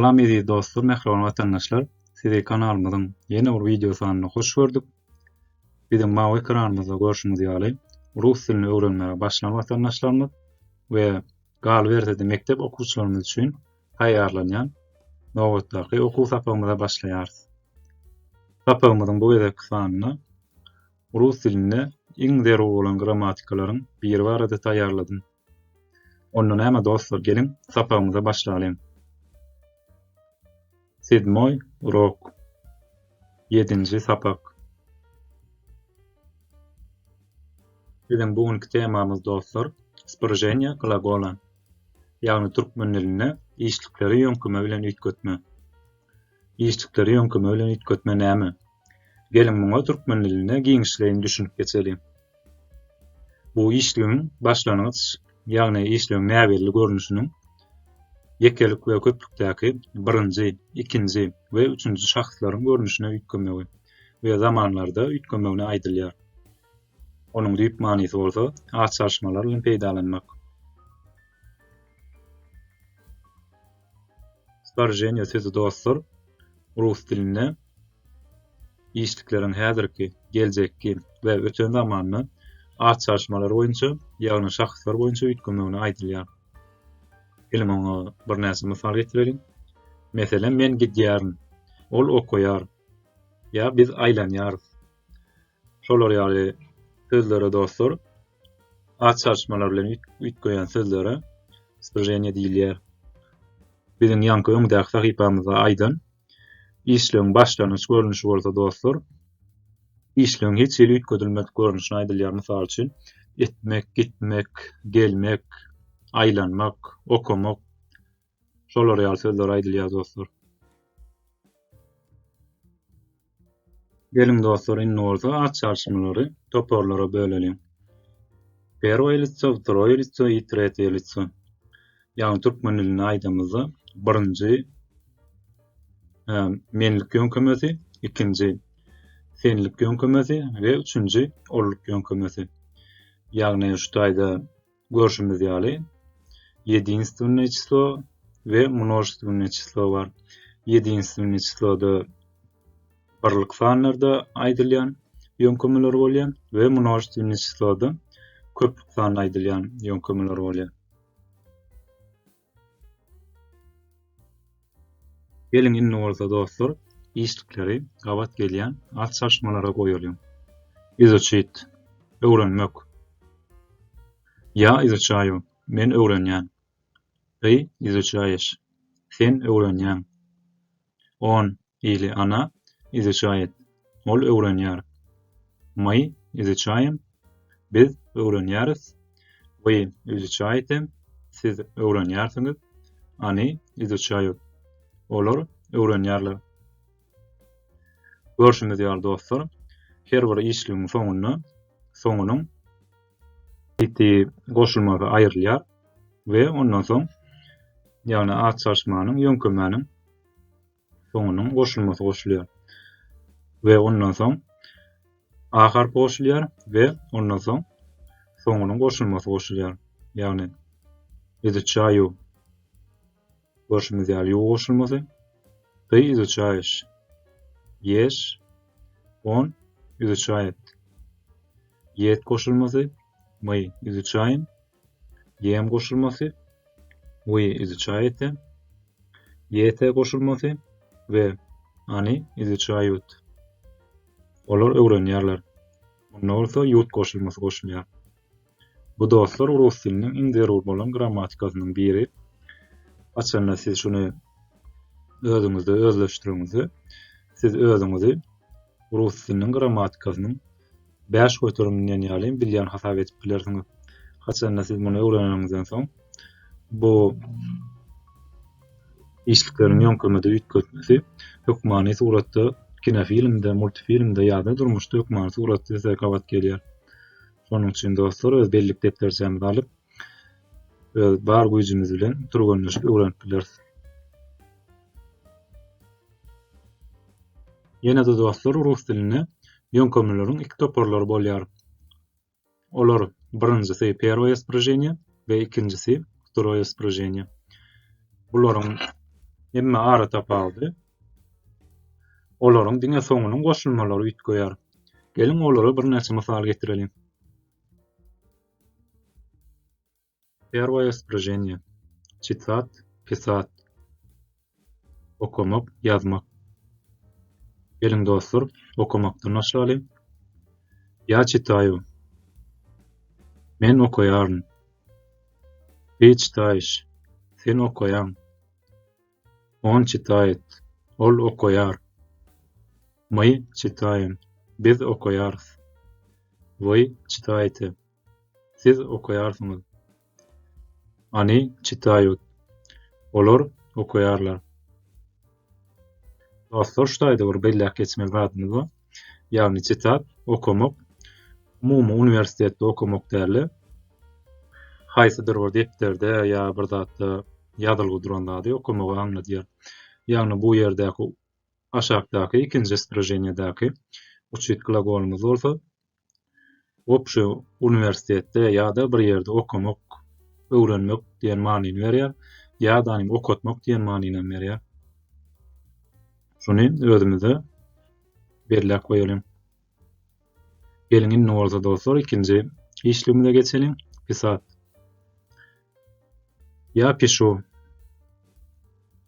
Salam edi dostlar, mehriban vatandaşlar. Sizi kanalymyzyň ýene bir videosyny hoş gördük. Bizim mawy ekranymyzda görüşimiz ýaly. Rus dilini öwrenmäge başlayan vatandaşlarymyz we gal berde mektep okuwçylarymyz üçin taýýarlanýan nowatlarky okuw sapamyza başlaýarys. Sapamyzyň bu ýerde kysanyny rus dilinde iň zerur bolan grammatikalaryň biri barada taýýarladym. Ondan näme dostlar, gelin sapamyza başlaýalım Седьмой урок. Yedinci sapak. Bizim bugünkü temamız dostlar, spражение глагола. Yani türkmen diline işlikleri ýönküme bilen üýtgetme. Işlikleri ýönküme bilen üýtgetme näme? Gelin muňa türkmen diline giňişleýin düşünip geçelim. Bu işligiň başlanyç, ýagny işligiň näberli görnüşiniň yekelik we köplükdäki birinji, ikinji we üçünji şahslaryň görnüşine üýtgemegi we zamanlarda üýtgemegine aýdylýar. Onuň düýp manysy bolsa, açarşmalar bilen peýdalanmak. Sparjenia sözü dostlar, rus diline işliklerin häzirki, geljekki we öten zamanny açarşmalar boýunça, ýagny şahslar boýunça üýtgemegine aýdylýar. ilmuňa bir näsemi misal getirelin. Meselen men gidýärim, ol okuýar. Ya biz aýlanýarys. Şolar ýaly sözlere dostlar, açarşmalar bilen ütgoýan sözlere spojenie diýilýär. Biziň ýanky öňdäki sahipamyzda aýdan işlöň başlanyş görünüşi bolsa dostlar, işlöň hiç ýeli ütgödülmek görünüşini aýdylýar misal üçin, etmek, gitmek, gelmek, aýlanmak, okumak, şolar ýaly sözler aýdylýar dostlar. Gelin dostlar, indi bolsa açarşmалary toporlara bölelim. Первое лицо, второе лицо и третье лицо. Yani türkmen dilini aýdymyzda birinji menlik ýönkemesi, ikinji senlik ýönkemesi we üçünji olluk ýönkemesi. Ýagny şu taýda görüşimiz ýaly единственное число ve множественное число var. Единственное числоda birlik sanlarda aýdylýan ýönkemeler bolýan we множественное числоda köplik san aýdylýan ýönkemeler bolýan. Gelin inni bolsa dostlar, işlikleri gawat gelýän açarşmalara goýalım. Izochit, öwrenmek. Ya izochayu, men öwrenýän. Ты изучаешь. Sen öwrenýän. Он или она изучает. Ol öwrenýär. Мы изучаем. Biz öwrenýäris. Вы изучаете. Siz öwrenýärsiňiz. Они изучают. Olar öwrenýärler. Görüşimiz ýaly dostlar. Her bir işligiň soňuny, soňunyň ettiği koşulmağı ayırlar ve ondan sonra yani at saçmanın, yönkömenin sonunun koşulması koşuluyor. Ve ondan sonra A koşuluyor ve ondan sonra sonunun koşulması koşuluyor. Yani izi çayu koşumuz yani yu koşulması. Kıy izi çayış Yeş On izi çayet Yet koşulması. Мы изучаем. Yem koşulması. We izicayete. Yete koşulması. Ve ani izicayut. Onlar öğreniyorlar. Bunlar ise yut koşulması koşuluyor. Bu dostlar Rus dilinin en zerur bolan grammatikasının biri. Açanla siz şunu özünüzde özleştirinizi, siz özünüzü Rus dilinin grammatikasının 5 göterümden ýaly bilýän hasap edip bilersiňiz. Haçanda siz muny öwrenýänizden soň bu işlikleriň ýönkemede üýtgetmesi hökmani suratda kinofilmde, multfilmde ýa-da durmuşda hukmany suratda ise gabat gelýär. Şonuň üçin dostlar öz bellik depderçemizi alyp öz bar güýjümiz bilen turganlaşyp öwrenip bilersiz. Ýene-de dostlar rus dilini ýönkemleriň iki toporlary bolýar. Olar birinjisi первое спражение we ikincisi второе спражение. Bularyň Emme ara tapaldy. Olaryň diňe soňunyň goşulmalary üýtgeýär. Gelin olary bir näçe mysal getirelim. Первое спряжение. Читать, писать. Okumak, yazmak. Gelin dostlar, okumakdan başlayalım. Я читаю. Men okuýaryn. Ты читаешь. Sen okuyan. Он читает. Ol okuýar. Мы читаем. Biz okuýarys. Вы читаете. Siz okuýarsyňyz. Они читают. Олар okuýarlar. Dostlar şudaýdy bir bellek geçmek zadyny ýagny çitap, okamak, umumy uniwersitetde okamak derli. Haýsydyr bir ya ýa bir zatda ýadylgy duranda okamaka aňla diýer. Ýagny bu ýerdäki aşakdaky ikinji strajeniyadaki uçit glagolumuz bolsa Opşu uniwersitetde ýa-da bir ýerde okamak, öwrenmek diýen manyny berýär, ýa-da okutmak diýen manyny berýär. Şuny özümizde belläp goýalım. Gelin ne bolsa dostlar ikinji işlemine geçelim. Pisat. Я пишу.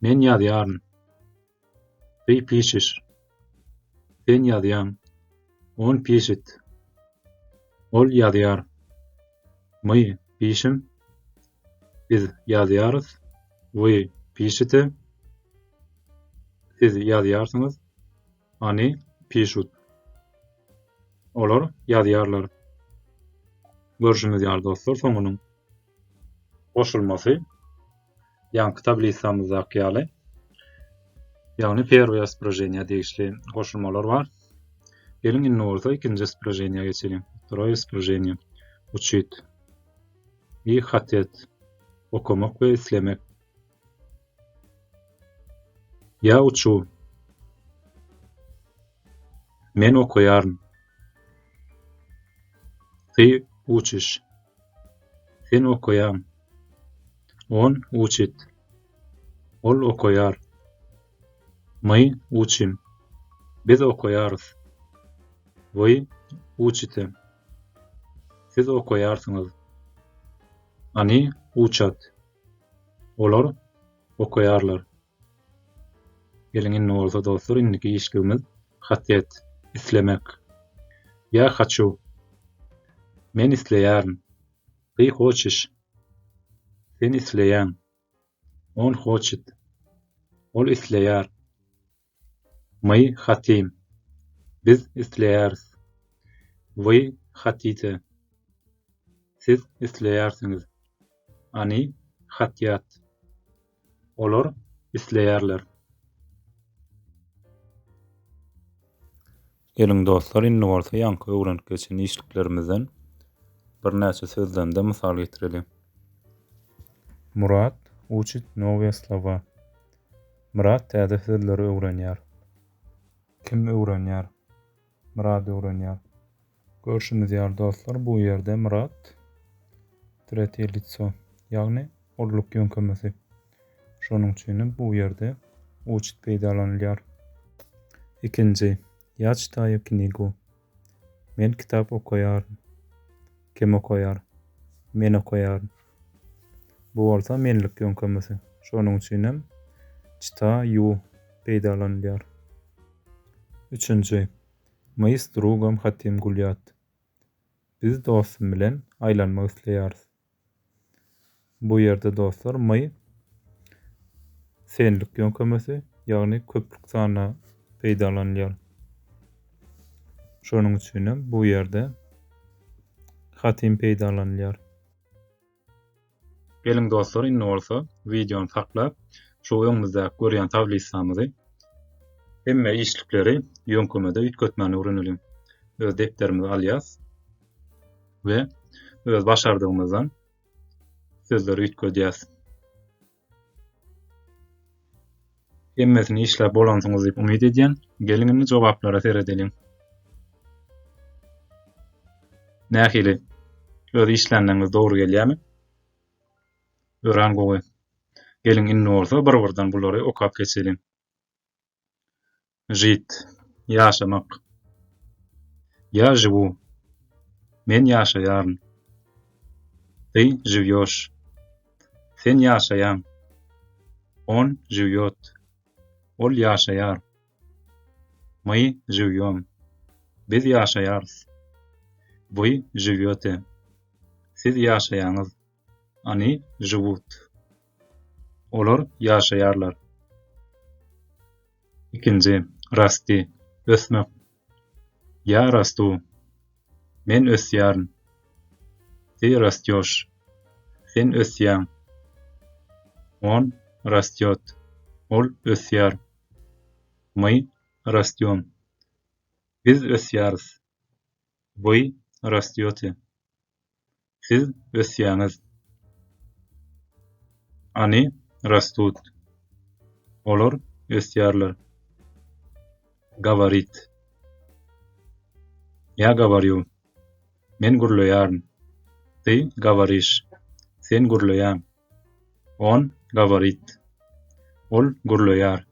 Men ýazýaryn. Ty pişir. Ben ýazýam. On pişit. Ol ýazýar. My pişim. Biz ýazýarys. Вы пишете. Siz ýazýarsyňyz. Ani pişut. Olar ýazýarlar. Görüşimiz ýar dostlar soňunyň goşulmasy ýa-ni tablisamyzdaky ýaly. Ýagny первое спражение дегişli goşulmalar bar. Gelin indi bolsa ikinji спражение geçelim. Второе спражение. Учить. И хотеть. Okumak ve islemek. Я учу. Men okuýaryn. Ty учиш. Sen okuyan. Он учит. Ol okuýar. Мы учим. Biz okuýarys. Вы учите. Siz okuýarsyňyz. Ani учат. Olar okuýarlar. Gelin indi bolsa dostlar, indiki işligimiz hatyet, islemek. Я хочу. Men isleýärin. Ty hoçyş. Sen isleýän. Он хочет. Ol isleýär. Мы хотим. Biz isleýäris. Вы хотите. Siz isleýärsiňiz. Ani hatýat. Olar isleýärler. Gelin dostlar, indi bolsa ýanky öwrenip geçen işliklerimizden bir näçe sözlemde mysal getirelim. Murat учит новые слова. Murat täze sözleri öwrenýär. Kim öwrenýär? Murat öwrenýär. Görşümiz ýar dostlar, bu ýerde Murat tretye лицо, ýagny olluk ýönkemesi. Şonuň üçin bu ýerde учит peýdalanýar. Ikinji Я читаю книгу. Men kitap okuýarym. Kim okuýar? Men okuýarym. Bu bolsa menlik ýönkemesi. Şonuň üçinem читаю peýdalanýar. Üçünji. Мы с другом хотим гулять. Biz dostum bilen aýlanmak isleýäris. Bu ýerde dostlar my senlik ýönkemesi, ýagny köplük sana peýdalanýar. Şonuň üçinem bu ýerde hatim peýdalanýar. Gelin dostlar, indi bolsa videony taklap, şu öňümizde görýän tablisamyzy emme işlikleri ýönkemede üýtgetmäni öwrenelim. Öz depterimizi alýas we öz başardygymyzdan sözleri üýtgedýäs. Emmesini işläp bolansyňyz diýip umyt edýän. Gelin indi jogaplara seredelim. Nähili öz işlenlerimiz doğru geliyor gelýärmi? Öran gowy. Gelin inni orta bir-birden bulary okap geçelim. Jit, yaşamak. Ya jivu. Men yaşayarım. Ty jiviyoş. Sen yaşayan. On jiviyot. Ol yaşayar. Mıy jiviyom. Biz yaşayarız. Вы живёте. Siz ýaşaýanyz. Ani живут. Olar ýaşaýarlar. Ikinji, rasti, ösmek. Ya rastu. Men ösýärm. Ty rastýoş. Sen ösýän. Он растёт. Ol ösýär. Мы растём. Biz ösýärys. Вы растёте. Siz ösýäňiz. Ani rastut. Olar ösýärler. Gavarit. Я говорю. Men gurlaýaryn. Ty говоришь. Sen gurlaýan. Он говорит. Ol gurlaýar.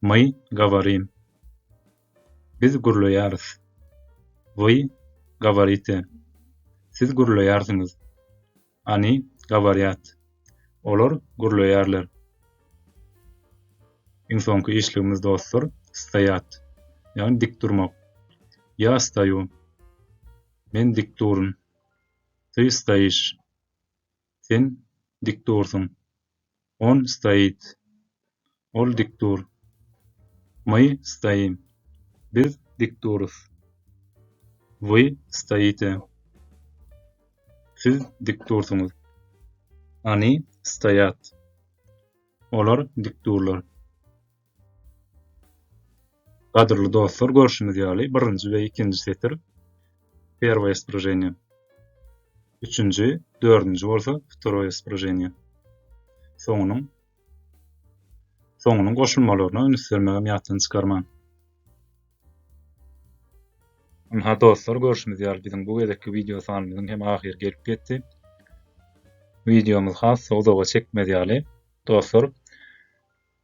Мы говорим. Biz gurlaýarys. Вы gavarite. Siz gurulayarsınız. Ani gavariyat. Olur gurulayalar. İnsonki işlimiz dostlar stayat. Yani dik durmak. Ya stayu. Men dik durun. Ty stayish. Sen dik dursun. On stayit. Ol dik dur. May stayim. Biz dik duruz. Вы стоите. Siz dik dursunuz. Ani stoýat. Olar dik durlar. Gadrly dostlar, görüşimiz ýaly birinji we ikinji setir. Первое спряжение. Üçüncü, dördüncü bolsa второе спряжение. Soňunyň soňunyň goşulmalaryna ünsürmegem ýatdan çykarman. Ha dostlar, görüşimiz ýaly biziň bu gedekki video sanymyzyň hem ahir gelip getdi. Videomuz has soňra çekmedi ýaly. Dostlar,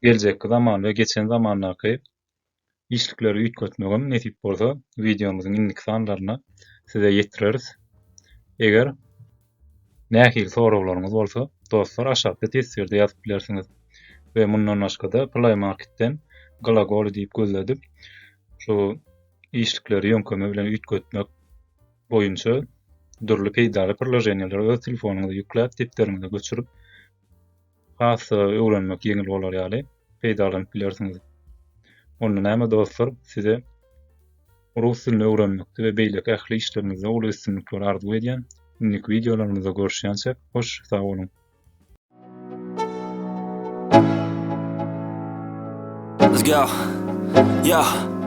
geljek zaman we geçen zamanlarky işlikleri ýetgetmegem nesip bolsa, videomyzyň indik sanlaryna size ýetireriz. Eger nähili soraglaryňyz bolsa, dostlar aşağıda tesirde ýazyp bilersiňiz. We mundan başga-da Play Marketden Glagol diýip gözledip, şu işlikleri ýönkeme bilen ýetgetmek boýunça durly peýdary priложениялар öz telefonuňyza ýükläp, depderiňize göçürip, hasy öwrenmek ýeňil bolar ýaly, peýdalanyp bilersiňiz. Onda näme dostlar, size rus dilini öwrenmekde we beýleki ähli işlerimizde ol üstünlikler arzu edýän indik videolarymyzda görüşýänçe hoş sag bolun. Let's go. Yo.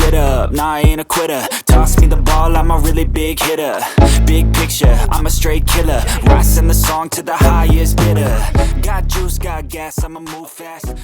Get up, nah I ain't a quitter. Toss me the ball, I'm a really big hitter. Big picture, I'm a straight killer. Rising the song to the highest bidder. Got juice, got gas, I'ma move fast